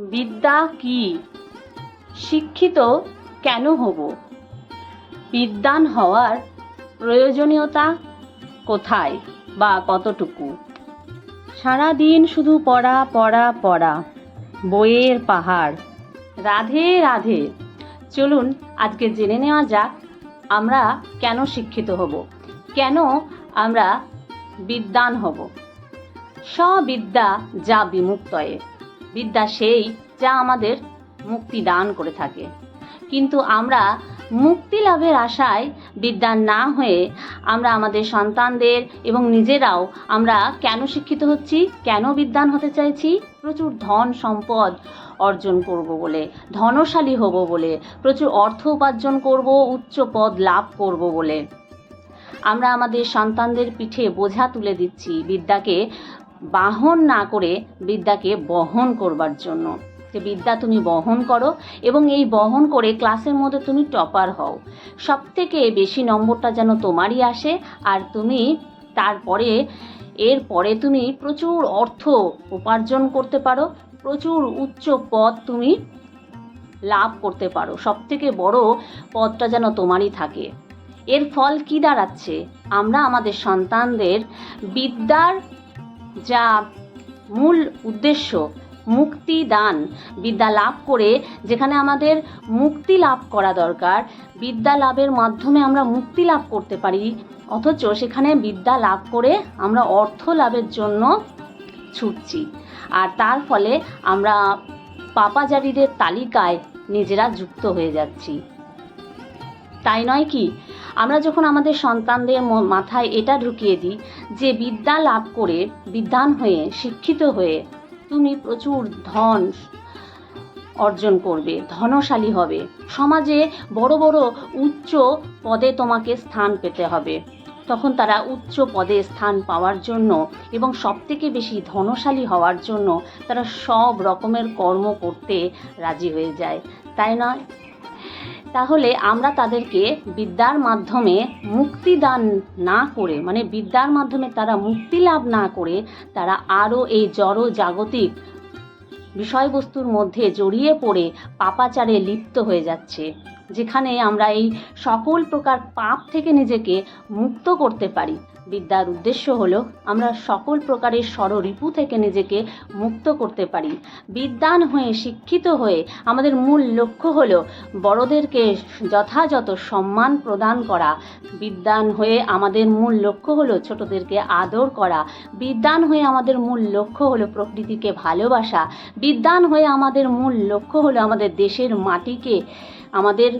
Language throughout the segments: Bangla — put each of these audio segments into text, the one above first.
বিদ্যা কি? শিক্ষিত কেন হব? বিদ্যান হওয়ার প্রয়োজনীয়তা কোথায় বা কতটুকু? সারাদিন শুধু পড়া পড়া পড়া, বইয়ের পাহাড়। রাধে রাধে। চলুন আজকে জেনে নেওয়া যাক আমরা কেন শিক্ষিত হব? কেন আমরা বিদ্যান হব? স্ববিদ্যা যা বিমুক্তয়ে। বিদ্যা সেই যা আমাদের মুক্তি দান করে থাকে। কিন্তু আমরা মুক্তি লাভের আশায় বিদ্যান না হয়ে আমরা আমাদের সন্তানদের এবং নিজেরাও আমরা কেন শিক্ষিত হচ্ছি, কেন বিদ্যান হতে চাইছি? প্রচুর ধন সম্পদ অর্জন করব বলে, ধনশালী হব বলে, প্রচুর অর্থ উপার্জন করব, উচ্চ পদ লাভ করব বলে। আমরা আমাদের সন্তানদের পিঠে বোঝা তুলে দিচ্ছি বিদ্যাকে বাহন না করে বিদ্যাকে বহন করবার জন্য। যে বিদ্যা তুমি বহন করো এবং এই বহন করে ক্লাসের মধ্যে তুমি টপার হও। সব থেকে বেশি নম্বরটা যেন তোমারই আসে আর তুমি তারপরে এর পরে তুমি প্রচুর অর্থ উপার্জন করতে পারো, প্রচুর উচ্চ পদ তুমি লাভ করতে পারো। সব থেকে বড় পদটা যেন তোমারই থাকে। এর ফল কি দাঁড়াচ্ছে? আমরা আমাদের সন্তানদের বিদ্যার যা মূল উদ্দেশ্য, মুক্তি দান, বিদ্যা লাভ করে যেখানে আমাদের মুক্তি লাভ করা দরকার, বিদ্যা লাভের মাধ্যমে আমরা মুক্তি লাভ করতে পারি। অথচ সেখানে বিদ্যা লাভ করে আমরা অর্থ লাভের জন্য ছুটছি। আর তার ফলে আমরা পাপাচারীদের তালিকায় নিজেরা যুক্ত হয়ে যাচ্ছি। তাই নয় কি? আমরা যখন আমাদের সন্তানদের মাথায় এটা ঢুকিয়ে দিই যে বিদ্যা লাভ করে বিদ্যান হয়ে, শিক্ষিত হয়ে তুমি প্রচুর ধন অর্জন করবে, ধনশালী হবে। সমাজে বড় বড় উচ্চ পদে তোমাকে স্থান পেতে হবে। তখন তারা উচ্চ পদে স্থান পাওয়ার জন্য এবং সবথেকে বেশি ধনশালী হওয়ার জন্য তারা সব রকমের কর্ম করতে রাজি হয়ে যায়। তাই নয়? তাহলে আমরা তাদেরকে বিদ্যার মাধ্যমে মুক্তি দান না করে মানে বিদ্যার মাধ্যমে তারা মুক্তি লাভ না করে, তারা আরও এই জড় জাগতিক বিষয়বস্তুর মধ্যে জড়িয়ে পড়ে, পাপাচারে লিপ্ত হয়ে যাচ্ছে। যেখানে আমরা এই সকল প্রকার পাপ থেকে নিজেকে মুক্ত করতে পারি। বিদ্যার উদ্দেশ্য হলো আমরা সকল প্রকারের ষড়রিপু থেকে নিজেকে মুক্ত করতে পারি। বিদ্যান হয়ে শিক্ষিত হয়ে আমাদের মূল লক্ষ্য হলো বড়দেরকে যথাযথ সম্মান প্রদান করা। বিদ্যান হয়ে আমাদের মূল লক্ষ্য হলো ছোটদেরকে আদর করা। বিদ্যান হয়ে আমাদের মূল লক্ষ্য হলো প্রকৃতিকে ভালোবাসা। বিদ্যান হয়ে আমাদের মূল লক্ষ্য হলো আমাদের দেশের মাটিকে আমাদের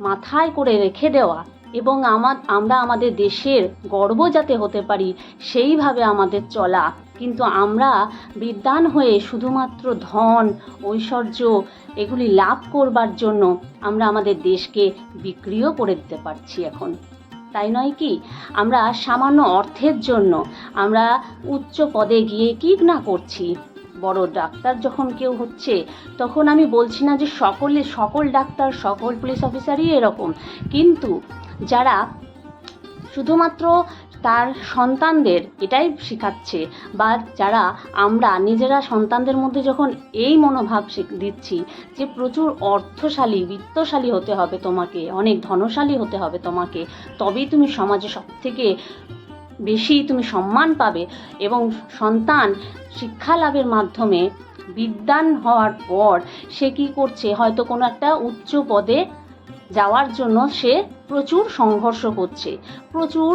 মাথায় করে রেখে দেওয়া এবং আমার আমরা আমাদের দেশের গর্ব যাতে হতে পারি, সেইভাবে আমাদের চলা। কিন্তু আমরা বিদ্যান হয়ে শুধুমাত্র ধন, ঐশ্বর্য এগুলি লাভ করবার জন্য আমরা আমাদের দেশকে বিক্রিও করে দিতে পারছি এখন। তাই নয় কি? আমরা সামান্য অর্থের জন্য আমরা উচ্চ পদে গিয়ে কি না করছি? বড় ডাক্তার যখন কেউ হচ্ছে, তখন আমি বলছি না যে সকলে, সকল ডাক্তার, সকল পুলিশ অফিসারই এরকম। কিন্তু যারা শুধুমাত্র তার সন্তানদের এটাই শেখাচ্ছে বা যারা আমরা নিজেরা সন্তানদের মধ্যে যখন এই মনোভাব দিচ্ছি যে প্রচুর অর্থশালী, বিত্তশালী হতে হবে তোমাকে, অনেক ধনশালী হতে হবে তোমাকে, তবেই তুমি সমাজে সব থেকে বেশি তুমি সম্মান পাবে এবং সন্তান শিক্ষা লাভের মাধ্যমে বিদ্যান হওয়ার পর সে কি করছে? হয়তো কোনো একটা উচ্চ পদে যাওয়ার জন্য সে প্রচুর সংঘর্ষ করছে, প্রচুর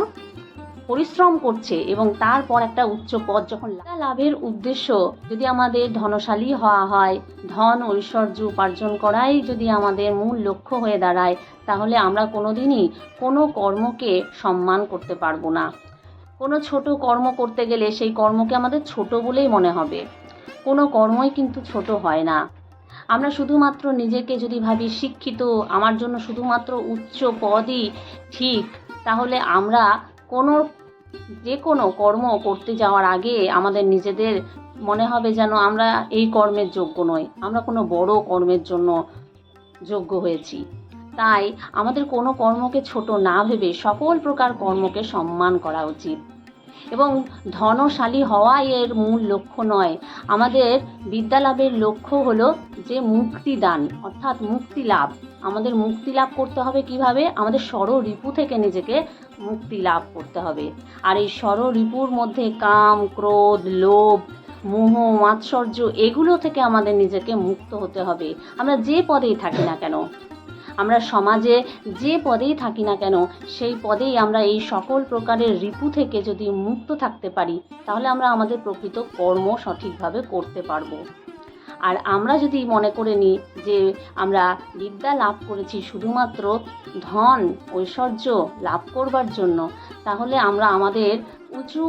পরিশ্রম করছে এবং তারপর একটা উচ্চ পদ যখন লাভের উদ্দেশ্য যদি আমাদের ধনশালী হওয়া হয়, ধন ঐশ্বর্য উপার্জন করাই যদি আমাদের মূল লক্ষ্য হয়ে দাঁড়ায়, তাহলে আমরা কোনোদিনই কোনো কর্মকে সম্মান করতে পারব না। কোনো ছোট কর্ম করতে গেলে সেই কর্মকে আমাদের ছোট বলেই মনে হবে। কোনো কর্মই কিন্তু ছোট হয় না। আমরা শুধুমাত্র নিজেকে যদি ভাবি শিক্ষিত, আমার জন্য শুধুমাত্র উচ্চ পদই ঠিক, তাহলে আমরা কোনো যে কোনো কর্ম করতে যাওয়ার আগে আমাদের নিজেদের মনে হবে যেন আমরা এই কর্মের যোগ্য নই। আমরা কোনো বড় কর্মের জন্য যোগ্য হয়েছি। তাই আমাদের কোনো কর্মকে ছোট না ভেবে সকল প্রকার কর্মকে সম্মান করা উচিত। এবং ধনশালী হওয়াই এর মূল লক্ষ্য নয়। আমাদের বিদ্যা লাভের লক্ষ্য হলো যে মুক্তি দান, অর্থাৎ মুক্তি লাভ। আমাদের মুক্তি লাভ করতে হবে কীভাবে? আমাদের রিপু থেকে নিজেকে মুক্তি লাভ করতে হবে। আর এই রিপুর মধ্যে কাম, ক্রোধ, লোভ, মোহ, মাৎসর্য, এগুলো থেকে আমাদের নিজেকে মুক্ত হতে হবে। আমরা যে পদেই থাকি না কেন আমরা সমাজে যে পদেই থাকি না কেন, সেই পদেই আমরা এই সকল প্রকারের রিপু থেকে যদি মুক্ত থাকতে পারি, তাহলে আমরা আমাদের প্রকৃত কর্ম সঠিকভাবে করতে পারব। আর আমরা যদি মনে করে নিই যে আমরা বিদ্যা লাভ করেছি শুধুমাত্র ধন, ঐশ্বর্য লাভ করবার জন্য, তাহলে আমরা আমাদের উঁচু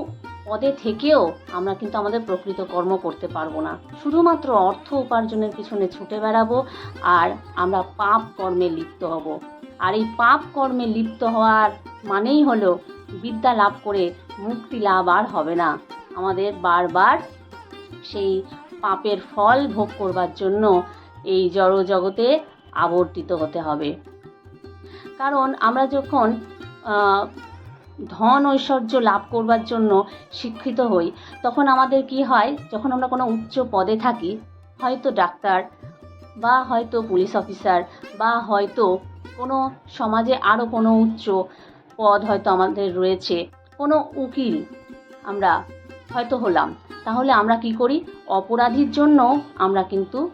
পদে থেকেও আমরা কিন্তু আমাদের প্রকৃত কর্ম করতে পারব না। শুধুমাত্র অর্থ উপার্জনের পিছনে ছুটে বেড়াবো আর আমরা পাপ কর্মে লিপ্ত হব। আর এই পাপ কর্মে লিপ্ত হওয়ার মানেই হলো বিদ্যা লাভ করে মুক্তি লাভ আর হবে না। আমাদের বারবার সেই পাপের ফল ভোগ করবার জন্য এই জড় জগতে আবর্তিত হতে হবে। কারণ আমরা যখন ধন ঐশ্বর্য লাভ করবার জন্য শিক্ষিত হই, তখন আমাদের কি হয়? যখন আমরা কোনো উচ্চ পদে থাকি, হয়তো ডাক্তার বা হয়তো পুলিশ অফিসার বা হয়তো কোনো সমাজে আরও কোনো উচ্চ পদ হয়তো আমাদের রয়েছে, কোনো উকিল আমরা হয়তো হলাম, তাহলে আমরা কি করি? অপরাধীর জন্য আমরা কিন্তু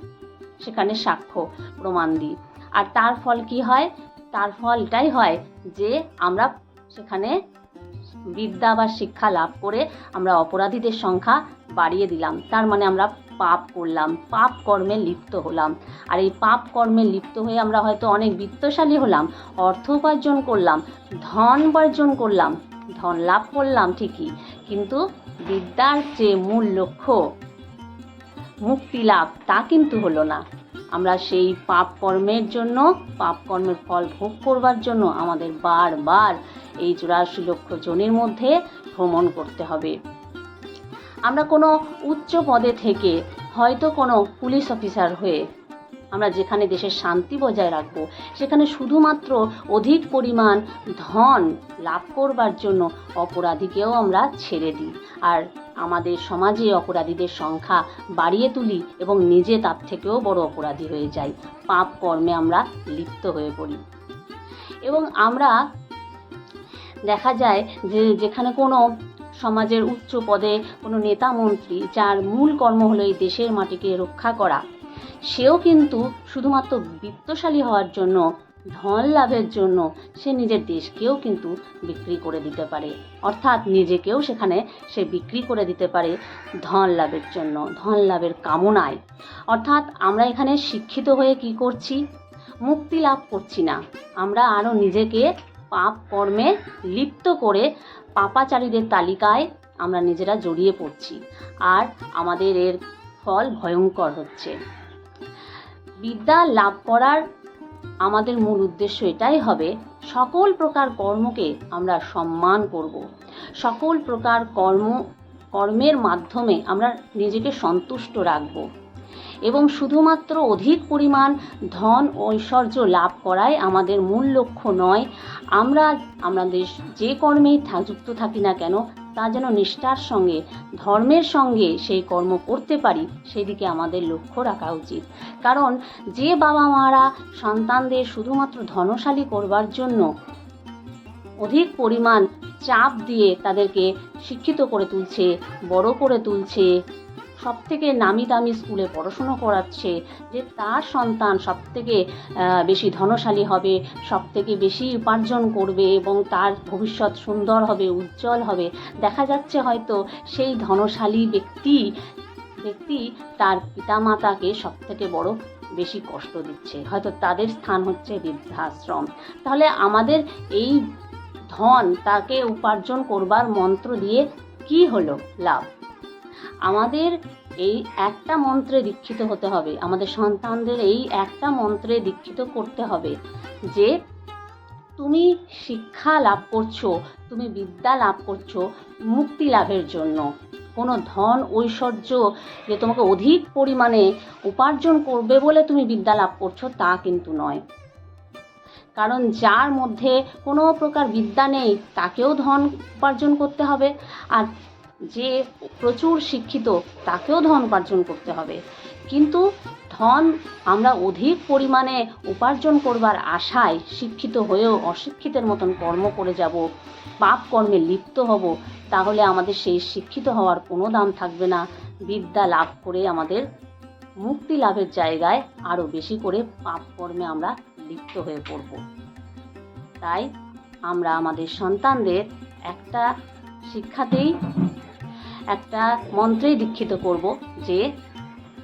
সেখানে সাক্ষ্য প্রমাণ দিই। আর তার ফল কি হয়? তার ফলটাই হয় যে আমরা সেখানে বিদ্যা বা শিক্ষা লাভ করে আমরা অপরাধীদের সংখ্যা বাড়িয়ে দিলাম। তার মানে আমরা পাপ করলাম, পাপ কর্মে লিপ্ত হলাম। আর এই পাপ কর্মে লিপ্ত হয়ে আমরা হয়তো অনেক বিত্তশালী হলাম, অর্থ উপার্জন করলাম, ধন উপার্জন করলাম, ধন লাভ করলাম ঠিকই। কিন্তু বিদ্যার যে মূল লক্ষ্য মুক্তি লাভ, তা কিন্তু হলো না। আমরা সেই পাপ কর্মের জন্য, পাপ কর্মের ফল ভোগ করবার জন্য আমাদের বারবার এই চুরাশি লক্ষ জনের মধ্যে ভ্রমণ করতে হবে। আমরা কোনো উচ্চ পদে থেকে হয়তো কোনো পুলিশ অফিসার হয়ে আমরা যেখানে দেশের শান্তি বজায় রাখব, সেখানে শুধুমাত্র অধিক পরিমাণ ধন লাভ করবার জন্য অপরাধীকেও আমরা ছেড়ে দিই। আর আমাদের সমাজে অপরাধীদের সংখ্যা বাড়িয়ে তুলি এবং নিজে তার থেকেও বড় অপরাধী হয়ে যাই। পাপ কর্মে আমরা লিপ্ত হয়ে পড়ি। এবং আমরা দেখা যায় যে যেখানে কোনো সমাজের উচ্চ পদে কোনো নেতা মন্ত্রী যার মূল কর্ম হলো এই দেশের মাটিকে রক্ষা করা, সেও কিন্তু শুধুমাত্র বিত্তশালী হওয়ার জন্য, ধন লাভের জন্য সে নিজের দেশকেও কিন্তু বিক্রি করে দিতে পারে। অর্থাৎ নিজেকেও সেখানে সে বিক্রি করে দিতে পারে ধন লাভের জন্য, ধন লাভের কামনায়। অর্থাৎ আমরা এখানে শিক্ষিত হয়ে কি করছি? মুক্তি লাভ করছি না। আমরা আরও নিজেকে পাপ কর্মে লিপ্ত করে পাপাচারীদের তালিকায় আমরা নিজেরা জড়িয়ে পড়ছি। আর আমাদের এর ফল ভয়ঙ্কর হচ্ছে। বিদ্যা লাভ করার আমাদের মূল উদ্দেশ্য এটাই হবে, সকল প্রকার কর্মকে আমরা সম্মান করব। সকল প্রকার কর্ম, কর্মের মাধ্যমে আমরা নিজেকে সন্তুষ্ট রাখব। এবং শুধুমাত্র অধিক পরিমাণ ধন ঐশ্বর্য লাভ করাই আমাদের মূল লক্ষ্য নয়। আমরা আমাদের যে কর্মেই যুক্ত থাকি না কেন, তা যেন নিষ্ঠার সঙ্গে, ধর্মের সঙ্গে সেই কর্ম করতে পারি, সেদিকে আমাদের লক্ষ্য রাখা উচিত। কারণ যে বাবা মারা সন্তানদের শুধুমাত্র ধনশালী করবার জন্য অধিক পরিমাণ চাপ দিয়ে তাদেরকে শিক্ষিত করে তুলছে, বড় করে তুলছে সব থেকে নামি দামি স্কুলে পড়াশুনো করাচ্ছে যে তার সন্তান সব থেকে বেশি ধনশালী হবে সব থেকে বেশি উপার্জন করবে এবং তার ভবিষ্যৎ সুন্দর হবে, উজ্জ্বল হবে। দেখা যাচ্ছে হয়তো সেই ধনশালী ব্যক্তি ব্যক্তি তার পিতামাতাকে সব থেকে বড় বেশি কষ্ট দিচ্ছে। হয়তো তাদের স্থান হচ্ছে বৃদ্ধাশ্রম। তাহলে আমাদের এই ধন তাকে উপার্জন করবার মন্ত্র দিয়ে কি হলো? লাভ? আমাদের এই একটা মন্ত্রে দীক্ষিত হতে হবে। আমাদের সন্তানদের এই একটা মন্ত্রে দীক্ষিত করতে হবে যে, তুমি শিক্ষা লাভ করছ, তুমি বিদ্যা লাভ করছ, মুক্তি লাভের জন্য। কোনো ধন ঐশ্বর্য যে তোমাকে অধিক পরিমাণে উপার্জন করবে বলে তুমি বিদ্যা লাভ করছ, তা কিন্তু নয়। কারণ যার মধ্যে কোনো প্রকার বিদ্যা নেই, তাকেও ধন উপার্জন করতে হবে। আর যে প্রচুর শিক্ষিত, তাকেও ধন উপার্জন করতে হবে। কিন্তু ধন আমরা অধিক পরিমাণে উপার্জন করবার আশায় শিক্ষিত হয়েও অশিক্ষিতের মতন কর্ম করে যাব, পাপ কর্মে লিপ্ত হব, তাহলে আমাদের সেই শিক্ষিত হওয়ার কোনো দাম থাকবে না। বিদ্যা লাভ করে আমাদের মুক্তি লাভের জায়গায় আরও বেশি করে পাপ কর্মে আমরা লিপ্ত হয়ে পড়ব। তাই আমরা আমাদের সন্তানদের একটা শিক্ষাতেই একটা মন্ত্রেই দীক্ষিত করব যে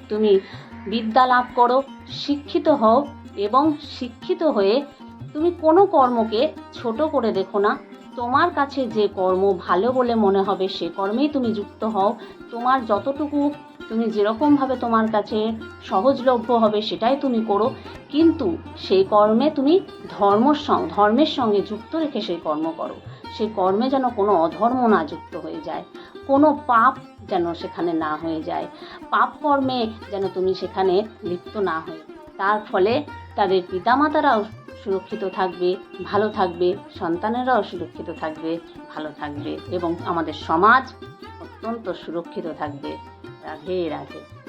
তুমি বিদ্যা লাভ করো, শিক্ষিত হও এবং শিক্ষিত হয়ে তুমি কোনো কর্মকে ছোট করে দেখো না। তোমার কাছে যে কর্ম ভালো বলে মনে হবে সে কর্মেই তুমি যুক্ত হও। তোমার যতটুকু তুমি যেরকমভাবে তোমার কাছে সহজলভ্য হবে সেটাই তুমি করো। কিন্তু সেই কর্মে তুমি ধর্ম সং- ধর্মের সঙ্গে যুক্ত রেখে সেই কর্ম করো। সেই কর্মে যেন কোনো অধর্ম না যুক্ত হয়ে যায়, কোনো পাপ যেন সেখানে না হয়ে যায়, পাপ কর্মে যেন তুমি সেখানে লিপ্ত না হয়ে, তার ফলে তাদের পিতামাতারাও সুরক্ষিত থাকবে, ভালো থাকবে, সন্তানেরাও সুরক্ষিত থাকবে, ভালো থাকবে এবং আমাদের সমাজ অত্যন্ত সুরক্ষিত থাকবে। রাধে রাধে।